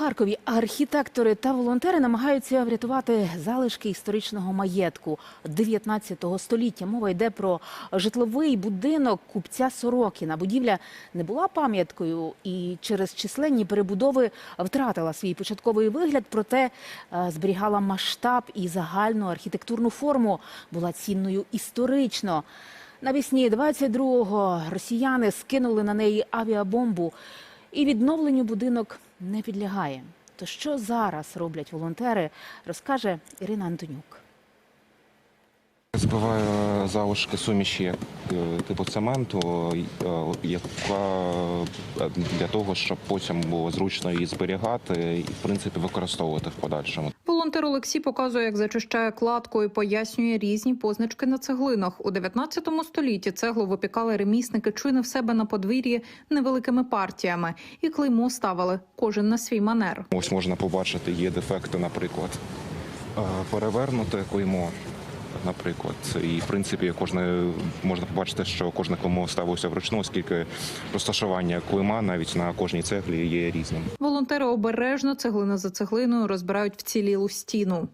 Харкові архітектори та волонтери намагаються врятувати залишки історичного маєтку 19 століття. Мова йде про житловий будинок купця Сорокіна. Будівля не була пам'яткою і через численні перебудови втратила свій початковий вигляд, проте е, зберігала масштаб і загальну архітектурну форму, була цінною історично. Навесні 22-го росіяни скинули на неї авіабомбу, і відновленню будинок не підлягає. То що зараз роблять волонтери, розкаже Ірина Антонюк. Збиваю залишки суміші е, типу цементу, е, яка е, для того, щоб потім було зручно її зберігати і в принципі використовувати в подальшому. Волонтер Олексій показує, як зачищає кладку і пояснює різні позначки на цеглинах. У 19 столітті цеглу випікали ремісники чи себе на подвір'ї невеликими партіями, і клеймо ставили кожен на свій манер. Ось можна побачити, є дефекти, наприклад, е, перевернуте клеймо. Наприклад, і в принципі кожне можна побачити, що кожне кому ставилося вручну, оскільки розташування клима навіть на кожній цеглі є різним. Волонтери обережно цеглина за цеглиною розбирають вцілілу стіну.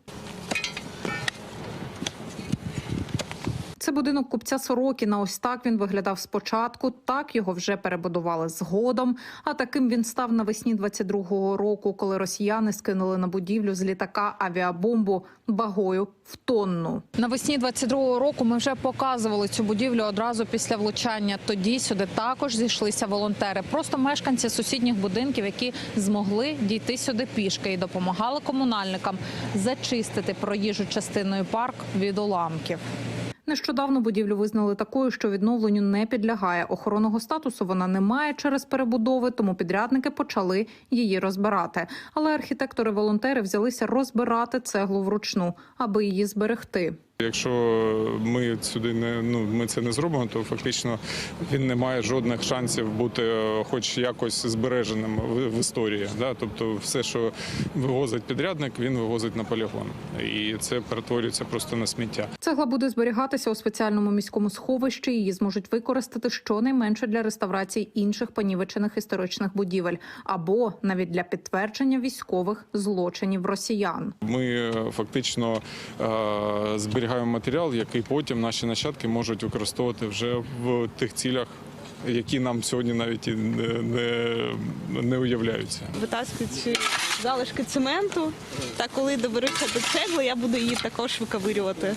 Будинок купця Сорокіна. Ось так він виглядав спочатку. Так його вже перебудували згодом. А таким він став навесні 22-го року, коли росіяни скинули на будівлю з літака авіабомбу вагою в тонну. Навесні 22-го року ми вже показували цю будівлю одразу після влучання. Тоді сюди також зійшлися волонтери, просто мешканці сусідніх будинків, які змогли дійти сюди пішки і допомагали комунальникам зачистити проїжджу частиною парк від уламків. Нещодавно будівлю визнали такою, що відновленню не підлягає. Охоронного статусу вона не має через перебудови, тому підрядники почали її розбирати. Але архітектори-волонтери взялися розбирати цеглу вручну, аби її зберегти. Якщо ми сюди не ну ми це не зробимо, то фактично він не має жодних шансів бути, е, хоч якось збереженим в, в історії. Да? Тобто, все, що вивозить підрядник, він вивозить на полігон, і це перетворюється просто на сміття. Цегла буде зберігатися у спеціальному міському сховищі. Її зможуть використати щонайменше для реставрації інших понівечених історичних будівель або навіть для підтвердження військових злочинів росіян. Ми е, фактично е, зберігаємо матеріал, який потім наші нащадки можуть використовувати вже в тих цілях. Які нам сьогодні навіть і не, не, не уявляються. витаскують ці залишки цементу. Та коли доберуться до цегли, я буду її також виковирювати.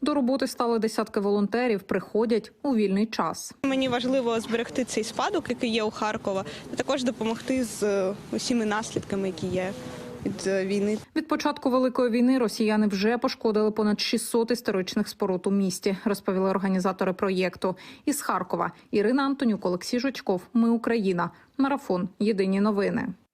До роботи стали десятки волонтерів. Приходять у вільний час. Мені важливо зберегти цей спадок, який є у Харкова, та також допомогти з е, усіми наслідками, які є від е, війни. Від початку великої війни росіяни вже пошкодили понад 600 історичних споруд у місті. Розповіли організатори проєкту. Із Харкова Ірина Антонюк, Олексій Жучков. Ми Україна. Марафон. Єдині новини.